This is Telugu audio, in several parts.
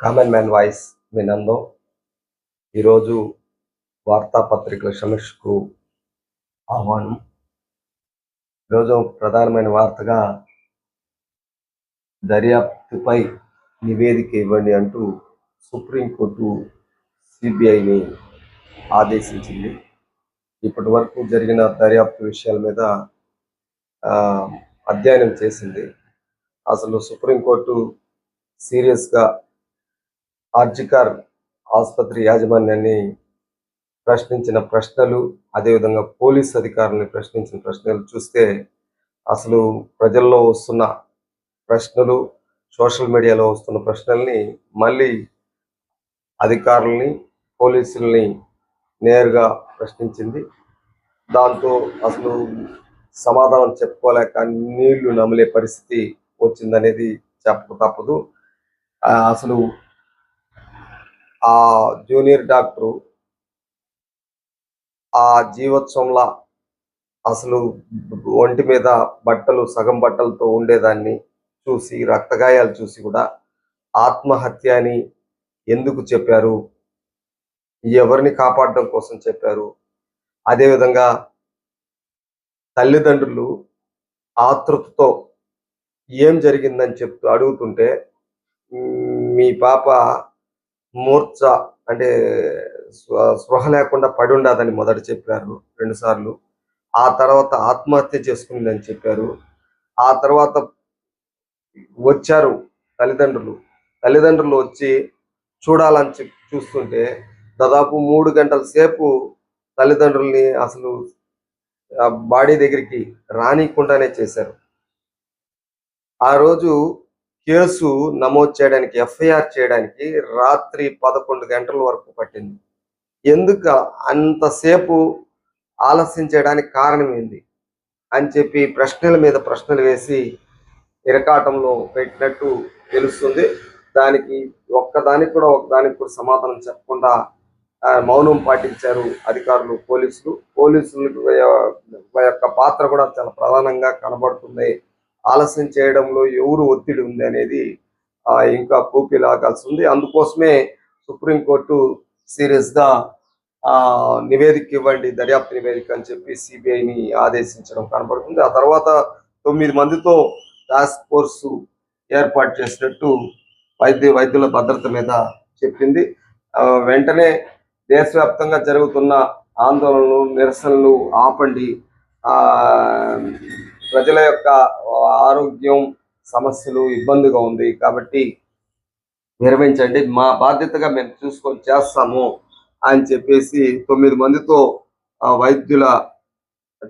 కామన్ మ్యాన్ వాయిస్ వినందో ఈరోజు వార్తాపత్రికల సమీక్షకు ఆహ్వానం. ఈరోజు ప్రధానమైన వార్తగా దర్యాప్తుపై నివేదిక ఇవ్వండి అంటూ సుప్రీంకోర్టు సిబిఐని ఆదేశించింది. ఇప్పటి వరకు జరిగిన దర్యాప్తు విషయాల మీద అధ్యయనం చేసింది. అసలు సుప్రీంకోర్టు సీరియస్గా ఆర్జికర్ ఆసుపత్రి యాజమాన్యాన్ని ప్రశ్నించిన ప్రశ్నలు అదేవిధంగా పోలీస్ అధికారులను ప్రశ్నించిన ప్రశ్నలు చూస్తే అసలు ప్రజల్లో వస్తున్న ప్రశ్నలు సోషల్ మీడియాలో వస్తున్న ప్రశ్నల్ని మళ్ళీ అధికారుల్ని పోలీసుల్ని నేరుగా ప్రశ్నించింది. దాంతో అసలు సమాధానం చెప్పుకోలేక నీళ్ళు నమిలే పరిస్థితి వచ్చిందనేది చెప్పక తప్పదు. అసలు ఆ జూనియర్ డాక్టరు ఆ జీవోత్సవంలా అసలు ఒంటి మీద బట్టలు సగం బట్టలతో ఉండేదాన్ని చూసి రక్తగాయాలు చూసి కూడా ఆత్మహత్య అని ఎందుకు చెప్పారు? ఎవరిని కాపాడడం కోసం చెప్పారు? అదేవిధంగా తల్లిదండ్రులు ఆతృతతో ఏం జరిగిందని చెప్తూ అడుగుతుంటే మీ పాప మూర్ఛ అంటే స్పృహ లేకుండా పడి ఉండదని మొదట చెప్పారు రెండు సార్లు ఆ తర్వాత ఆత్మహత్య చేసుకుందని చెప్పారు. ఆ తర్వాత వచ్చారు తల్లిదండ్రులు. తల్లిదండ్రులు వచ్చి చూడాలని చెప్పి చూస్తుంటే దాదాపు మూడు గంటల సేపు తల్లిదండ్రుల్ని అసలు బాడీ దగ్గరికి రానికుండానే చేశారు. ఆ రోజు కేసు నమోదు చేయడానికి ఎఫ్ఐఆర్ చేయడానికి రాత్రి పదకొండు గంటల వరకు పట్టింది. ఎందుకు అంతసేపు ఆలస్యం చేయడానికి కారణం ఏంది? అని చెప్పి ప్రశ్నల మీద ప్రశ్నలు వేసి ఇరకాటంలో పెట్టినట్టు తెలుస్తుంది. దానికి ఒక్కదానికి కూడా ఒకదానికి కూడా సమాధానం చెప్పకుండా మౌనం పాటించారు అధికారులు పోలీసులు. పోలీసుల యొక్క పాత్ర కూడా చాలా ప్రధానంగా కనబడుతుంది. ఆలస్యం చేయడంలో ఎవరు ఒత్తిడి ఉంది అనేది ఇంకా పూపి లాగాల్సి ఉంది అందుకోసమే సుప్రీంకోర్టు సీరియస్గా ఆ నివేదిక ఇవ్వండి దర్యాప్తు నివేదిక అని చెప్పి సిబిఐని ఆదేశించడం కనబడుతుంది. ఆ తర్వాత తొమ్మిది మందితో టాస్క్ ఫోర్సు ఏర్పాటు చేసినట్టు వైద్య వైద్యుల భద్రత మీద చెప్పింది. వెంటనే దేశవ్యాప్తంగా జరుగుతున్న ఆందోళనలు నిరసనలు ఆపండి. ఆ ప్రజల యొక్క ఆరోగ్యం సమస్యలు ఇబ్బందిగా ఉంది కాబట్టి నిర్వహించండి. మా బాధ్యతగా మేము చూసుకొని చేస్తాము అని చెప్పేసి తొమ్మిది మందితో ఆ, వైద్యుల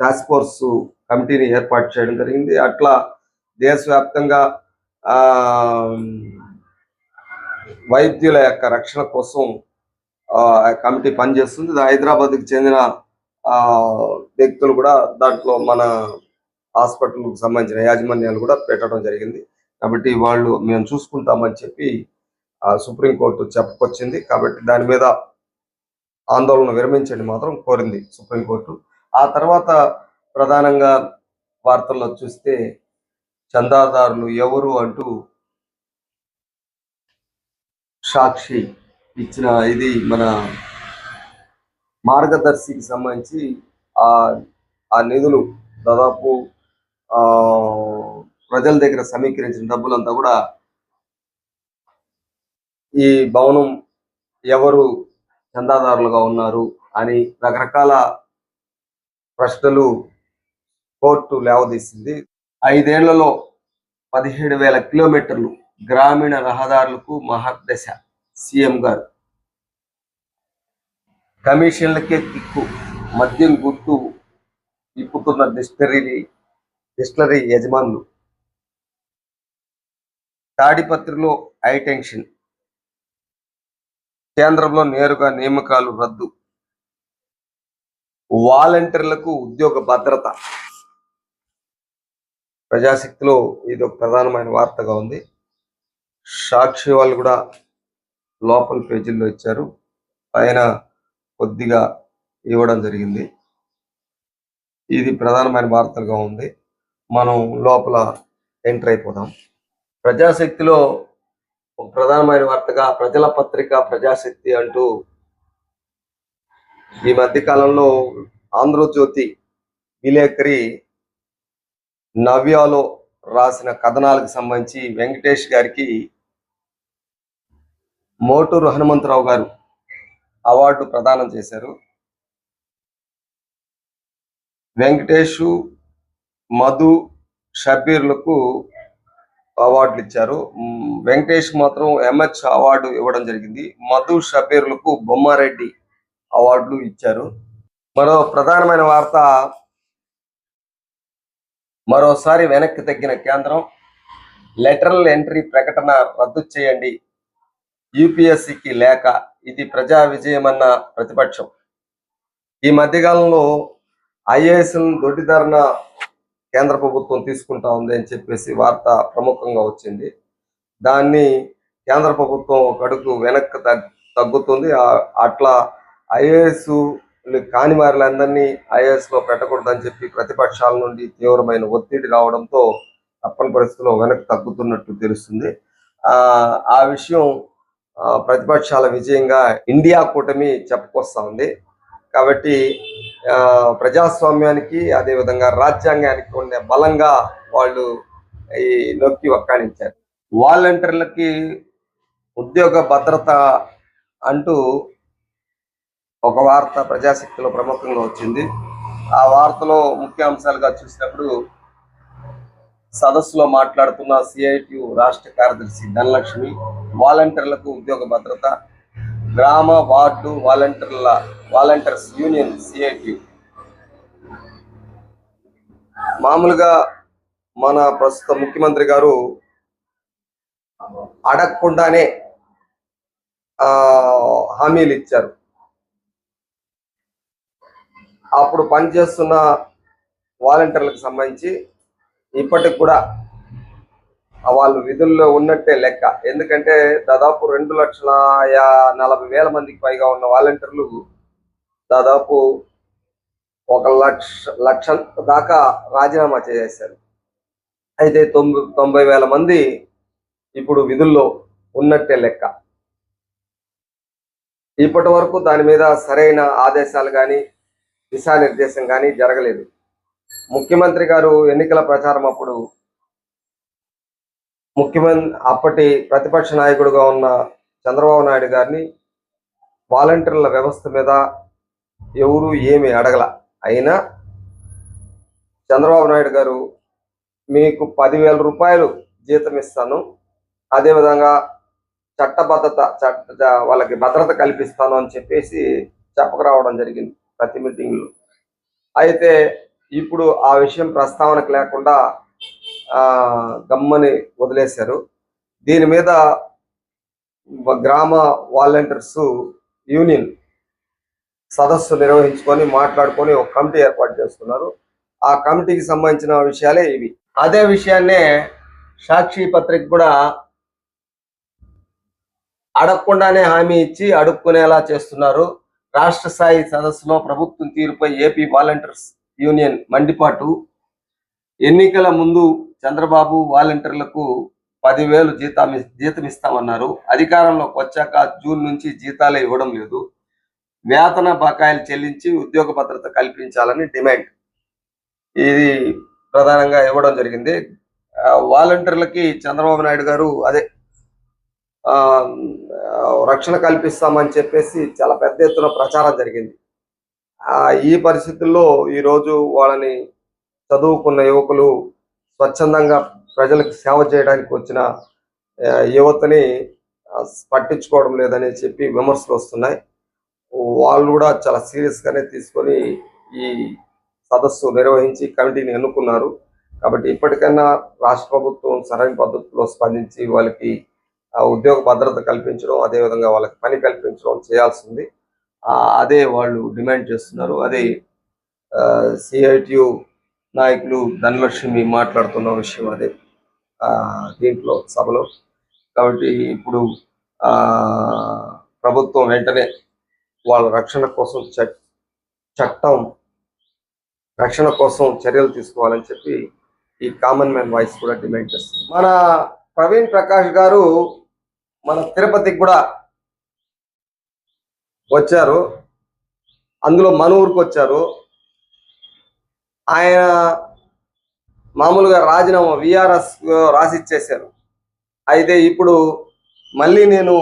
టాస్క్ ఫోర్స్ కమిటీని ఏర్పాటు చేయడం జరిగింది. అట్లా దేశవ్యాప్తంగా ఆ వైద్యుల యొక్క రక్షణ కోసం ఆ కమిటీ పనిచేస్తుంది. హైదరాబాద్కి చెందిన ఆ వ్యక్తులు కూడా దాంట్లో మన హాస్పిటల్కి సంబంధించిన యాజమాన్యాలు కూడా పెట్టడం జరిగింది. కాబట్టి వాళ్ళు మేము చూసుకుంటామని చెప్పి సుప్రీంకోర్టు చెప్పుకొచ్చింది. కాబట్టి దాని మీద ఆందోళన విరమించండి మాత్రం కోరింది సుప్రీంకోర్టు ఆ తర్వాత ప్రధానంగా వార్తల్లో చూస్తే చందాదారులు ఎవరు అంటూ సాక్షి ఇచ్చిన ఇది మన మార్గదర్శికి సంబంధించి ఆ నిధులు దాదాపు ప్రజల దగ్గర సమీకరించిన డబ్బులంతా కూడా ఈ భవనం ఎవరు చందాదారులుగా ఉన్నారు అని రకరకాల ప్రశ్నలు కోర్టు లేవదీసింది. ఐదేళ్ళలో పదిహేడు వేల కిలోమీటర్లు గ్రామీణ రహదారులకు మహర్దశ సీఎం గారు కమిషన్లకే దిక్కు మద్యం గుర్తు ఇప్పుతున్న డిస్టరీ డిస్టలరీ యజమానులు. తాడిపత్రిలో హైటెన్షన్ కేంద్రంలో నేరుగా నియామకాలు రద్దు. వాలంటీర్లకు ఉద్యోగ భద్రత. ప్రజాశక్తిలో ఇది ఒక ప్రధానమైన వార్తగా ఉంది. సాక్షి వాళ్ళు కూడా లోపల పేజీల్లో ఇచ్చారు. పైన కొద్దిగా ఇవ్వడం జరిగింది. ఇది ప్రధానమైన వార్తలుగా ఉంది. మనం లోపల ఎంటర్ అయిపోదాం. ప్రజాశక్తిలో ఒక ప్రధానమైన వార్తగా ప్రజల పత్రిక ప్రజాశక్తి అంటూ ఈ మధ్య కాలంలో ఆంధ్రజ్యోతి విలేకరి నవ్యాలో రాసిన కథనాలకు సంబంధించి వెంకటేష్ గారికి మోటూరు హనుమంతరావు గారు అవార్డు ప్రదానం చేశారు. వెంకటేష్ మధు షబీర్లకు అవార్డులు ఇచ్చారు. వెంకటేష్ మాత్రం ఎంహెచ్ అవార్డు ఇవ్వడం జరిగింది. మధు షబీర్లకు బొమ్మారెడ్డి అవార్డులు ఇచ్చారు. మరో ప్రధానమైన వార్త మరోసారి వెనక్కి తగ్గిన కేంద్రం లెటరల్ ఎంట్రీ ప్రకటన రద్దు చేయండి. యూపీఎస్సికి లేక ఇది ప్రజా విజయమన్న ప్రతిపక్షం. ఈ మధ్యకాలంలో ఐఏఎస్ దొడ్డిదారిన కేంద్ర ప్రభుత్వం తీసుకుంటా ఉంది అని చెప్పేసి వార్త ప్రముఖంగా వచ్చింది. దాన్ని కేంద్ర ప్రభుత్వం ఒక అడుగు వెనక్కి తగ్గుతుంది. అట్లా ఐఏఎస్ కాని వారిలందరినీ ఐఏఎస్లో పెట్టకూడదని చెప్పి ప్రతిపక్షాల నుండి తీవ్రమైన ఒత్తిడి రావడంతో తప్పని పరిస్థితుల్లో వెనక్కి తగ్గుతున్నట్టు తెలుస్తుంది. ఆ ఆ విషయం ఆ, ప్రతిపక్షాల విజయంగా ఇండియా కూటమి చెప్పుకొస్తా ఉంది. కాబట్టి ఆ, ప్రజాస్వామ్యానికి అదేవిధంగా రాజ్యాంగానికి ఉండే బలంగా వాళ్ళు ఈ నొక్కి వక్కాణించారు. వాలంటీర్లకి ఉద్యోగ భద్రత అంటూ ఒక వార్త ప్రజాశక్తిలో ప్రముఖంగా వచ్చింది. ఆ వార్తలో ముఖ్య అంశాలుగా చూసినప్పుడు సదస్సులో మాట్లాడుతున్న సిఐటియు రాష్ట్ర కార్యదర్శి ధనలక్ష్మి వాలంటీర్లకు ఉద్యోగ భద్రత గ్రామ వార్డు వాలంటీర్ల వాలంటీర్స్ యూనియన్ సిఐటి మామూలుగా మన ప్రస్తుత ముఖ్యమంత్రి గారు అడగకుండానే హామీలు ఇచ్చారు. అప్పుడు పనిచేస్తున్న వాలంటీర్లకు సంబంధించి ఇప్పటికి కూడా వాళ్ళు విధుల్లో ఉన్నట్టే లెక్క. ఎందుకంటే దాదాపు రెండు లక్షల యా- నలభై వేల మందికి పైగా ఉన్న వాలంటీర్లు దాదాపు ఒక లక్ష లక్ష దాకా రాజీనామా చేసేశారు. అయితే తొంభై తొంభై వేల మంది ఇప్పుడు విధుల్లో ఉన్నట్టే లెక్క. ఇప్పటి వరకు దాని మీద సరైన ఆదేశాలు కానీ దిశానిర్దేశం కానీ జరగలేదు. ముఖ్యమంత్రి గారు ఎన్నికల ప్రచారం అప్పుడు ముఖ్యమంత్రి అప్పటి ప్రతిపక్ష నాయకుడుగా ఉన్న చంద్రబాబు నాయుడు గారిని వాలంటీర్ల వ్యవస్థ మీద ఎవరు ఏమి అడగల. అయినా చంద్రబాబు నాయుడు గారు మీకు పదివేల రూపాయలు జీతం ఇస్తాను. అదేవిధంగా చట్టబద్ధత చట్ట వాళ్ళకి భద్రత కల్పిస్తాను అని చెప్పేసి చెప్పకరావడం జరిగింది ప్రతి మీటింగ్లో. అయితే ఇప్పుడు ఆ విషయం ప్రస్తావనకు లేకుండా గమ్మని వదిలేశారు. దీని మీద గ్రామ వాలంటీర్స్ యూనియన్ సదస్సు నిర్వహించుకొని మాట్లాడుకొని ఒక కమిటీ ఏర్పాటు చేస్తున్నారు. ఆ కమిటీకి సంబంధించిన విషయాలే ఇవి. అదే విషయాన్నే సాక్షి పత్రిక కూడా అడగకుండానే హామీ ఇచ్చి అడుక్కునేలా చేస్తున్నారు. రాష్ట్ర స్థాయి సదస్సులో ప్రభుత్వం తీరుపై ఏపీ వాలంటీర్స్ యూనియన్ మండిపాటు ఎన్నికల ముందు చంద్రబాబు వాలంటీర్లకు పదివేలు జీతం జీతం ఇస్తామన్నారు. అధికారంలోకి వచ్చాక జూన్ నుంచి జీతాలే ఇవ్వడం లేదు. వేతన బకాయిలు చెల్లించి ఉద్యోగ భద్రత కల్పించాలని డిమాండ్. ఇది ప్రధానంగా ఇవ్వడం జరిగింది. వాలంటీర్లకి చంద్రబాబు నాయుడు గారు అదే రక్షణ కల్పిస్తామని చెప్పేసి చాలా పెద్ద ఎత్తున ప్రచారం జరిగింది. ఈ పరిస్థితుల్లో ఈరోజు వాళ్ళని చదువుకున్న యువకులు స్వచ్ఛందంగా ప్రజలకు సేవ చేయడానికి వచ్చిన యువతని పట్టించుకోవడం లేదని చెప్పి విమర్శలు వస్తున్నాయి. వాళ్ళు కూడా చాలా సీరియస్ గానే తీసుకొని ఈ సదస్సు నిర్వహించి కమిటీని ఎన్నుకున్నారు. కాబట్టి ఇప్పటికైనా రాష్ట్ర ప్రభుత్వం సరైన పద్ధతిలో స్పందించి వాళ్ళకి ఉద్యోగ భద్రత కల్పించడం అదేవిధంగా వాళ్ళకి పని కల్పించడం చేయాల్సింది. ఆ, అదే వాళ్ళు డిమాండ్ చేస్తున్నారు. అదే సిఐటియు నాయకులు ధనలక్ష్మి మాట్లాడుతున్న విషయం అదే. ఆ, దీంట్లో సభలో. కాబట్టి ఇప్పుడు ఆ ప్రభుత్వం వెంటనే వాళ్ళ రక్షణ కోసం చట్- చట్టం రక్షణ కోసం చర్యలు తీసుకోవాలని చెప్పి ఈ కామన్ మ్యాన్ వాయిస్ కూడా డిమాండ్ చేస్తుంది. మన ప్రవీణ్ ప్రకాష్ గారు మన తిరుపతికి కూడా వచ్చారు. అందులో మన ఊరికి వచ్చారు. ఆయన మామూలుగా రాజీనామా విఆర్ఎస్ రాసి ఇచ్చేశారు అయితే ఇప్పుడు మళ్ళీ నేను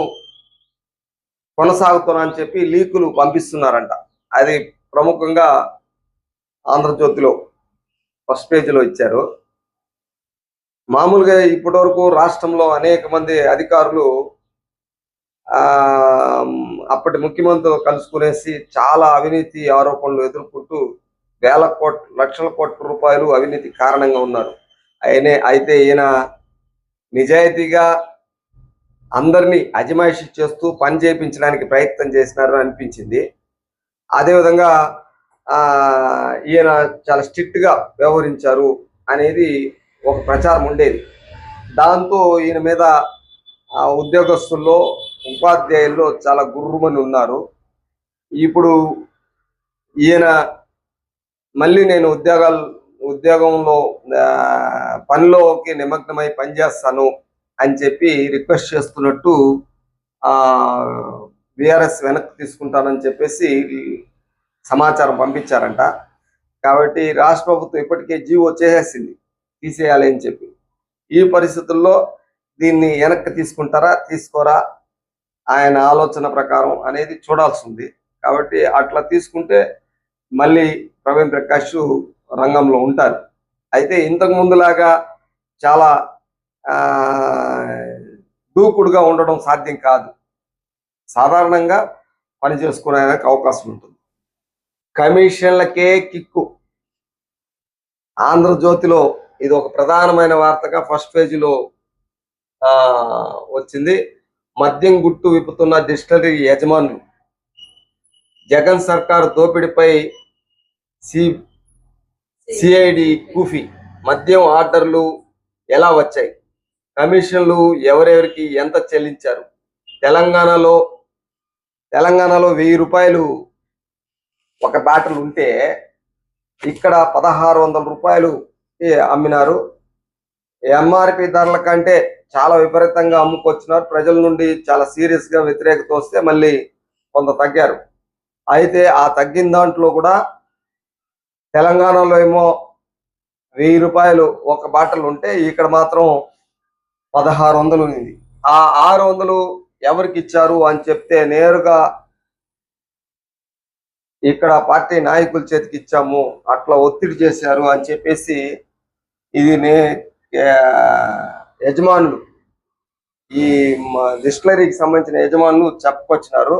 కొనసాగుతున్నా అని చెప్పి లీకులు పంపిస్తున్నారంట. అది ప్రముఖంగా ఆంధ్రజ్యోతిలో ఫస్ట్ పేజీలో ఇచ్చారు. మామూలుగా ఇప్పటివరకు రాష్ట్రంలో అనేక మంది అధికారులు అప్పటి ముఖ్యమంత్రితో కలుసుకునేసి చాలా అవినీతి ఆరోపణలు ఎదుర్కొంటూ వేల కోట్ల లక్షల కోట్ల రూపాయలు అవినీతి కారణంగా ఉన్నారు. అయినే అయితే ఈయన నిజాయితీగా అందరినీ అజమాయిషి చేస్తూ పని చేయించడానికి ప్రయత్నం చేసినారని అనిపించింది. అదేవిధంగా ఈయన చాలా స్ట్రిక్ట్గా వ్యవహరించారు అనేది ఒక ప్రచారం ఉండేది. దాంతో ఈయన మీద ఉద్యోగస్తుల్లో ఉపాధ్యాయుల్లో చాలా గుర్రుమని ఉన్నారు. ఇప్పుడు ఈయన మళ్ళీ నేను ఉద్యోగాలు ఉద్యోగంలో పనిలోకి నిమగ్నమై పనిచేస్తాను అని చెప్పి రిక్వెస్ట్ చేస్తున్నట్టు ఆ విఆర్ఎస్ వెనక్కి తీసుకుంటానని చెప్పేసి సమాచారం పంపించారంట. కాబట్టి రాష్ట్ర ప్రభుత్వం ఇప్పటికే జీవో చేసేసింది తీసేయాలి అని చెప్పి. ఈ పరిస్థితుల్లో దీన్ని వెనక్కి తీసుకుంటారా తీసుకోరా ఆయన ఆలోచన ప్రకారం అనేది చూడాల్సి ఉంది. కాబట్టి అట్లా తీసుకుంటే మళ్ళీ ప్రవీణ్ ప్రకాష్ రంగంలో ఉంటారు. అయితే ఇంతకు ముందులాగా చాలా దూకుడుగా ఉండడం సాధ్యం కాదు. సాధారణంగా పని చేసుకునేందుకు అవకాశం ఉంటుంది. కమిషన్లకే కిక్కు. ఆంధ్రజ్యోతిలో ఇది ఒక ప్రధానమైన వార్తగా ఫస్ట్ పేజీలో వచ్చింది. మద్యం గుట్టు విప్పుతున్న డిస్టిలరీ యజమానులు జగన్ సర్కార్ దోపిడీపై సి సిఐడి కూఫీ మద్యం ఆర్డర్లు ఎలా వచ్చాయి? కమిషన్లు ఎవరెవరికి ఎంత చెల్లించారు? తెలంగాణలో తెలంగాణలో వెయ్యి రూపాయలు ఒక బ్యాటరీ ఉంటే ఇక్కడ పదహారు వందల రూపాయలు అమ్మినారు. ఎంఆర్పి ధరల కంటే చాలా విపరీతంగా అమ్ముకొచ్చినారు. ప్రజల నుండి చాలా సీరియస్గా వ్యతిరేకత వస్తే మళ్ళీ కొంత తగ్గారు. అయితే ఆ తగ్గిన దాంట్లో కూడా తెలంగాణలో ఏమో వెయ్యి రూపాయలు ఒక బాటలు ఉంటే ఇక్కడ మాత్రం పదహారు వందలు ఉంది ఆ ఆరు వందలు ఎవరికి ఇచ్చారు అని చెప్తే నేరుగా ఇక్కడ పార్టీ నాయకుల చేతికి ఇచ్చాము అట్లా ఒత్తిడి చేశారు అని చెప్పేసి ఇది నే యజమానులు ఈ డిస్టిలరీకి సంబంధించిన యజమానులు చెప్పుకొచ్చినారు.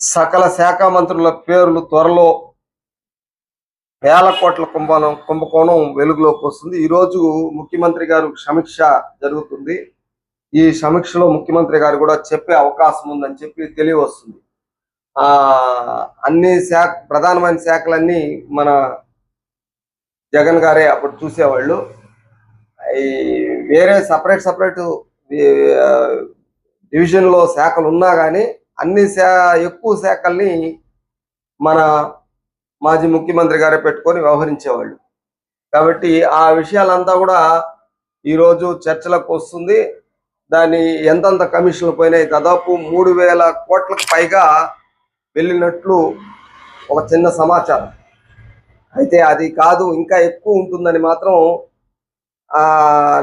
సకల శాఖ మంత్రుల పేర్లు త్వరలో వేల కోట్ల కుంభకోణం కుంభకోణం వెలుగులోకి వస్తుంది. ఈ రోజు ముఖ్యమంత్రి గారు సమీక్ష జరుగుతుంది. ఈ సమీక్షలో ముఖ్యమంత్రి గారు కూడా చెప్పే అవకాశం ఉందని చెప్పి తెలియవస్తుంది. ఆ అన్ని శాఖ ప్రధానమైన శాఖలన్నీ మన జగన్ గారే అప్పుడు చూసేవాళ్ళు. ఈ వేరే సపరేట్ సపరేట్ డివిజన్లో శాఖలు ఉన్నా కానీ అన్ని శా ఎక్కువ శాఖల్ని మన మాజీ ముఖ్యమంత్రి గారే పెట్టుకొని వ్యవహరించేవాళ్ళు. కాబట్టి ఆ విషయాలంతా కూడా ఈరోజు చర్చలకు వస్తుంది. దాని ఎంతంత కమిషన్లు పోయినాయి? దాదాపు మూడు వేల కోట్లకు పైగా వెళ్ళినట్లు ఒక చిన్న సమాచారం. అయితే అది కాదు ఇంకా ఎక్కువ ఉంటుందని మాత్రం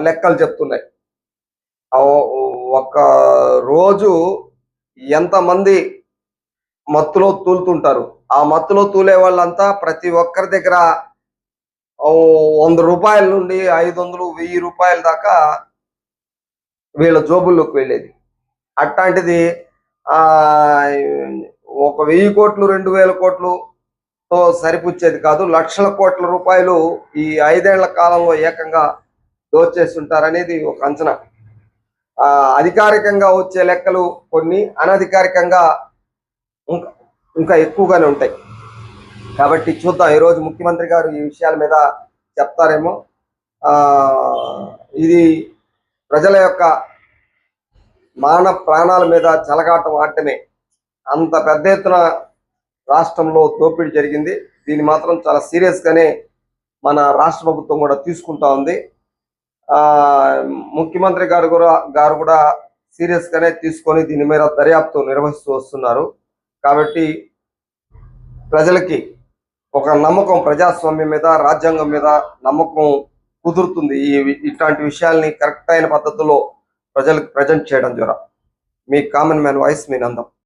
లెక్కలు చెప్తున్నాయి. ఒక రోజు ఎంతమంది మత్తులో తూలుతుంటారు? ఆ మత్తులో తూలే వాళ్ళంతా ప్రతి ఒక్కరి దగ్గర వంద రూపాయల నుండి ఐదు వందలు వెయ్యి రూపాయల దాకా వీళ్ళ జోబుల్లోకి వెళ్ళేది. అట్లాంటిది ఆ ఒక వెయ్యి కోట్లు రెండు వేల కోట్లు తో సరిపుచ్చేది కాదు లక్షల కోట్ల రూపాయలు ఈ ఐదేళ్ళ కాలంలో ఏకంగా దోచేస్తుంటారనేది ఒక అంచనా. అధికారికంగా వచ్చే లెక్కలు కొన్ని అనధికారికంగా ఇంకా ఇంకా ఎక్కువగానే ఉంటాయి. కాబట్టి చూద్దాం ఈరోజు ముఖ్యమంత్రి గారు ఈ విషయాల మీద చెప్తారేమో. ఆ ఇది ప్రజల యొక్క మాన ప్రాణాల మీద చెలగాటం ఆడటమే. అంత పెద్ద ఎత్తున రాష్ట్రంలో దోపిడీ జరిగింది. దీన్ని మాత్రం చాలా సీరియస్ గానే మన రాష్ట్ర ప్రభుత్వం కూడా తీసుకుంటా ఉంది. ముఖ్యమంత్రి గారు కూడా గారు కూడా సీరియస్గానే తీసుకొని దీని మీద దర్యాప్తు నిర్వహిస్తూ వస్తున్నారు. కాబట్టి ప్రజలకి ఒక నమ్మకం ప్రజాస్వామ్యం మీద రాజ్యాంగం మీద నమ్మకం కుదురుతుంది. ఈ ఇట్లాంటి విషయాల్ని కరెక్ట్ అయిన పద్ధతిలో ప్రజలకు ప్రజెంట్ చేయడం ద్వారా. మీ కామన్ మ్యాన్ వాయిస్ మీ నందం.